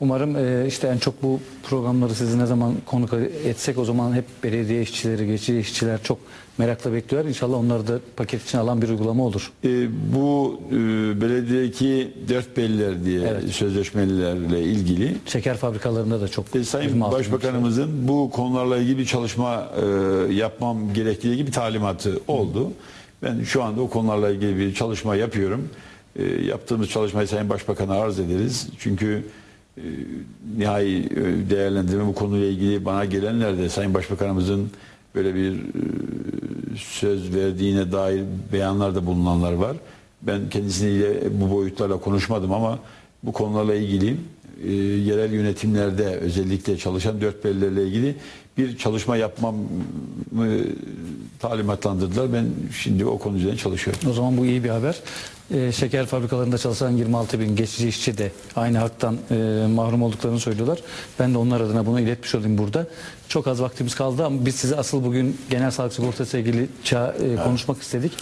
Umarım e, işte en çok bu programları sizi ne zaman konuk etsek o zaman hep belediye işçileri, geçici işçiler çok merakla bekliyor. İnşallah onları da paket için alan bir uygulama olur. E, bu e, belediyedeki dört belliler diye Evet. sözleşmelilerle ilgili Şeker fabrikalarında da çok e, Sayın Başbakanımızın bu konularla ilgili bir çalışma e, yapmam gerektiği gibi talimatı oldu. Ben şu anda o konularla ilgili bir çalışma yapıyorum. E, yaptığımız çalışmayı Sayın Başbakan'a arz ederiz. Çünkü e, nihai e, değerlendirme bu konuyla ilgili bana gelenler de Sayın Başbakanımızın böyle bir e, söz verdiğine dair beyanlarda bulunanlar var. Ben kendisiyle bu boyutlarla konuşmadım ama bu konularla ilgili e, yerel yönetimlerde özellikle çalışan dört belirlerle ilgili bir çalışma yapmamı talimatlandırdılar. Ben şimdi o konu üzerine çalışıyorum. O zaman bu iyi bir haber. E, şeker fabrikalarında çalışan 26 bin geçici işçi de aynı haktan e, mahrum olduklarını söylüyorlar. Ben de onlar adına bunu iletmiş olayım burada. Çok az vaktimiz kaldı ama biz size asıl bugün genel sağlık sigortası ile ilgili ça- e, konuşmak istedik.